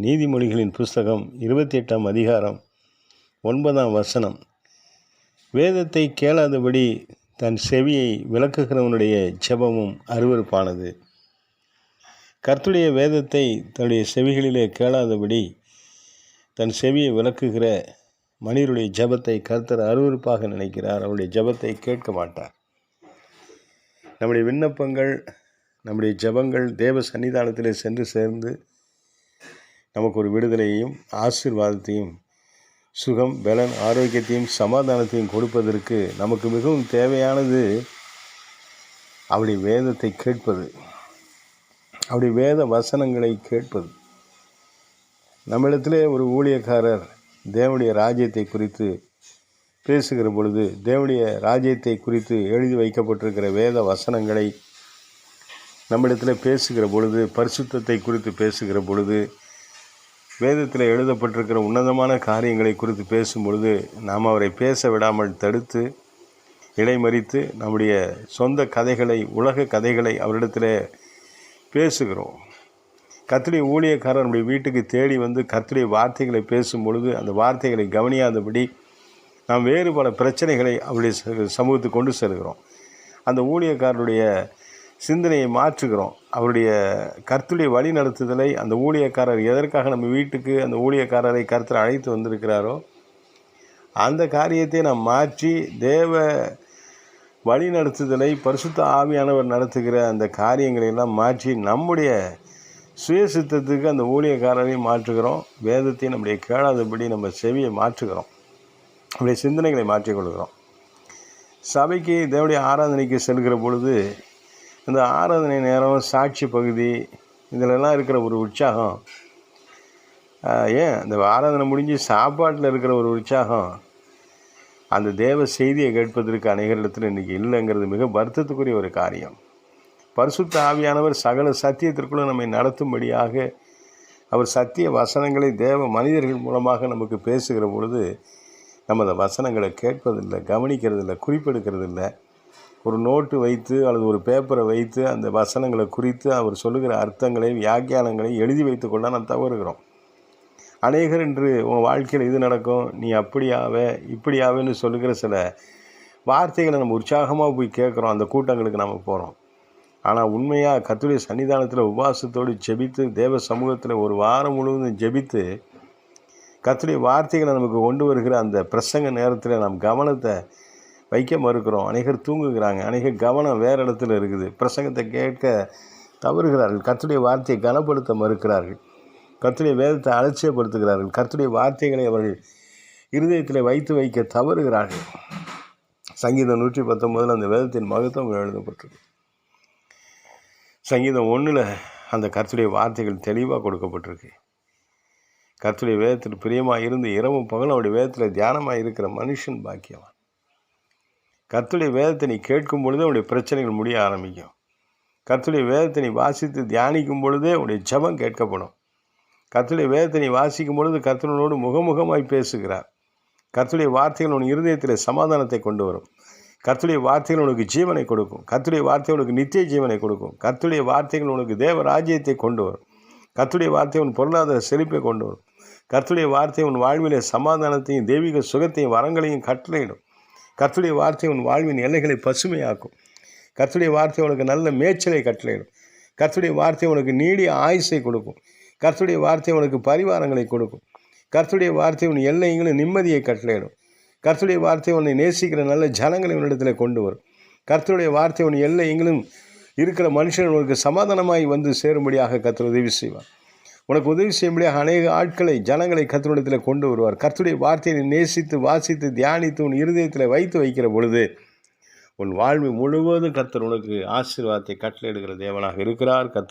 நீதிமொழிகளின் புஸ்தகம் இருபத்தி எட்டாம் அதிகாரம் ஒன்பதாம் வசனம். வேதத்தை கேளாதபடி தன் செவியை விளக்குகிறவனுடைய ஜெபமும் அருவருப்பானது. கர்த்துடைய வேதத்தை தன்னுடைய செவிகளிலே கேளாதபடி தன் செவியை விளக்குகிற மனிதருடைய ஜெபத்தை கர்த்தர் அருவருப்பாக நினைக்கிறார். அவருடைய ஜெபத்தை கேட்க மாட்டார். நம்முடைய விண்ணப்பங்கள் நம்முடைய ஜெபங்கள் தேவ சன்னிதானத்திலே சென்று சேர்ந்து நமக்கு ஒரு விடுதலையையும் ஆசிர்வாதத்தையும் சுகம் பலன் ஆரோக்கியத்தையும் சமாதானத்தையும் கொடுப்பதற்கு நமக்கு மிகவும் தேவையானது அவருடைய வேதத்தை கேட்பது. அவருடைய வேத வசனங்களை கேட்பது. நம்மிடத்திலே ஒரு ஊழியக்காரர் தேவனுடைய ராஜ்யத்தை குறித்து பேசுகிற பொழுது தேவனுடைய ராஜ்யத்தை குறித்து எழுதி வைக்கப்பட்டிருக்கிற வேத வசனங்களை நம்மிடத்தில் பேசுகிற பொழுது பரிசுத்தத்தை குறித்து பேசுகிற பொழுது வேதத்தில் எழுதப்பட்டிருக்கிற உன்னதமான காரியங்களை குறித்து பேசும் பொழுது நாம் அவரை பேச விடாமல் தடுத்து இடைமறித்து நம்முடைய சொந்த கதைகளை உலக கதைகளை அவரிடத்தில் பேசுகிறோம். கத்துடைய ஊழியக்காரர் நம்முடைய வீட்டுக்கு தேடி வந்து கத்துடைய வார்த்தைகளை பேசும் பொழுது அந்த வார்த்தைகளை கவனியாதபடி நாம் வேறு பல பிரச்சனைகளை அவருடைய ச- சமூகத்துக்கு கொண்டு செல்கிறோம். அந்த ஊழியக்காரருடைய சிந்தனையை மாற்றுகிறோம். அவருடைய கர்த்துடைய வழி நடத்துதலை அந்த ஊழியக்காரர் எதற்காக நம்ம வீட்டுக்கு அந்த ஊழியக்காரரை கருத்தில் அழைத்து வந்திருக்கிறாரோ அந்த காரியத்தை நாம் மாற்றி தேவ வழி நடத்துதலை பரிசுத்த ஆவியானவர் நடத்துகிற அந்த காரியங்களை எல்லாம் மாற்றி நம்முடைய சுயசித்தத்துக்கு அந்த ஊழியக்காரரை மாற்றுகிறோம். வேதத்தை நம்முடைய கேளாதபடி நம்ம செவியை மாற்றுகிறோம். நம்முடைய சிந்தனைகளை மாற்றிக்கொள்கிறோம் சபைக்கு தேவடைய ஆராதனைக்கு செல்கிற பொழுது இந்த ஆராதனை நேரம் சாட்சி பகுதி இதிலெல்லாம் இருக்கிற ஒரு உற்சாகம். ஏன்? இந்த ஆராதனை முடிஞ்சு சாப்பாட்டில் இருக்கிற ஒரு உற்சாகம். அந்த தேவ செய்தியை கேட்பதற்கு அநேகரிடத்தில் இன்றைக்கி இல்லைங்கிறது மிக வருத்தத்துக்குரிய ஒரு காரியம். பரிசுத்த ஆவியானவர் சகல சத்தியத்திற்குள்ள நம்மை நடத்தும்படியாக அவர் சத்திய வசனங்களை தேவ மனிதர்கள் மூலமாக நமக்கு பேசுகிற பொழுது நம்ம அந்த வசனங்களை கேட்பதில்லை கவனிக்கிறதில்லை குறிப்பெடுக்கிறதில்லை ஒரு நோட்டு வைத்து அல்லது ஒரு பேப்பரை வைத்து அந்த வசனங்களை குறித்து அவர் சொல்லுகிற அர்த்தங்களை வியாக்கியானங்களை எழுதி வைத்துக்கொள்ள நாம் தவறுகிறோம். அநேகர் இன்று உன் வாழ்க்கையில் இது நடக்கும் நீ அப்படியாவ இப்படியாவேன்னு சொல்லுகிற சில வார்த்தைகளை நம்ம உற்சாகமாக போய் கேட்குறோம். அந்த கூட்டங்களுக்கு நம்ம போகிறோம் ஆனால் உண்மையாக கத்துடைய சன்னிதானத்தில் உபாசத்தோடு ஜெபித்து தேவ சமூகத்தில் ஒரு வாரம் முழுவதும் ஜெபித்து கத்துடைய வார்த்தைகளை நமக்கு கொண்டு வருகிற அந்த பிரசங்க நேரத்தில் நம் கவனத்தை வைக்க மறுக்கிறோம். அநேகர் தூங்குகிறாங்க. அநேகர் கவனம் வேறு இடத்துல இருக்குது. பிரசங்கத்தை கேட்க தவறுகிறார்கள். கர்த்தருடைய வார்த்தையை கனப்படுத்த மறுக்கிறார்கள். கர்த்தருடைய வேதத்தை அலட்சியப்படுத்துகிறார்கள். கர்த்தருடைய வார்த்தைகளை அவர்கள் இருதயத்தில் வைத்து வைக்க தவறுகிறார்கள். சங்கீதம் நூற்றி பத்தொம்போதில் அந்த வேதத்தின் மகத்துவம் எழுதப்பட்டிருக்கு. சங்கீதம் ஒன்றில் அந்த கர்த்தருடைய வார்த்தைகள் தெளிவாக கொடுக்கப்பட்டிருக்கு. கர்த்தருடைய வேதத்தில் பிரியமாக இருந்து இரவும் பகலும் அவருடைய வேதத்தில் தியானமாக இருக்கிற மனுஷன் பாக்கியவான். கத்துடைய வேதத்தை நீ கேட்கும் பொழுதே உடைய பிரச்சனைகள் முடிய ஆரம்பிக்கும். கத்துடைய வேதத்தை நீ வாசித்து தியானிக்கும் பொழுதே உடைய ஜபம் கேட்கப்படும். கர்த்தருடைய வேதத்தை நீ வாசிக்கும் பொழுது கர்த்தனோடு முகமுகமாய் பேசுகிறார். கத்துடைய வார்த்தைகள் உன் இருதயத்தில் சமாதானத்தை கொண்டு வரும். கர்த்தருடைய வார்த்தைகள் உனக்கு ஜீவனை கொடுக்கும். கத்துடைய வார்த்தை உனக்கு நித்திய ஜீவனை கொடுக்கும். கத்துடைய வார்த்தைகள் உனக்கு தேவ ராஜ்யத்தை கொண்டு வரும். கத்துடைய வார்த்தை உன் பொருளாதார செழிப்பை கொண்டு வரும். கர்த்தருடைய வார்த்தை உன் வாழ்விலே சமாதானத்தையும் தெய்வீக சுகத்தையும் வரங்களையும் கட்டளையிடும். கர்த்தருடைய வார்த்தை உன் வாழ்வின் எல்லைகளை பசுமையாக்கும். கர்த்தருடைய வார்த்தை உனக்கு நல்ல மேய்ச்சலை கட்டளையிடும். கர்த்தருடைய வார்த்தை உனக்கு நீடிய ஆயுசை கொடுக்கும். கர்த்தருடைய வார்த்தை உனக்கு பரிவாரங்களை கொடுக்கும். கர்த்தருடைய வார்த்தை உன் எல்லைங்களும் நிம்மதியை கட்டளையிடும். கர்த்துடைய வார்த்தை உன்னை நேசிக்கிற நல்ல ஜனங்களை உன்னிடத்தில் கொண்டு வரும். கர்த்தருடைய வார்த்தை உன் எல்லைங்களும் இருக்கிற மனுஷன் உனக்கு சமாதானமாய் வந்து சேரும்படியாக கர்த்தர் உதவி செய்வார். உனக்கு உதவி செய்யும்படியாக அநேக ஆட்களை ஜனங்களை கர்த்தரிடத்தில் கொண்டு வருவார். கர்த்தருடைய வார்த்தையை நேசித்து வாசித்து தியானித்து உன் இருதயத்தில் வைத்து வைக்கிற பொழுது உன் வாழ்வு முழுவதும் கர்த்தர் உனக்கு ஆசீர்வாதத்தை கட்டளையிடுகிற தேவனாக இருக்கிறார். கர்த்தர்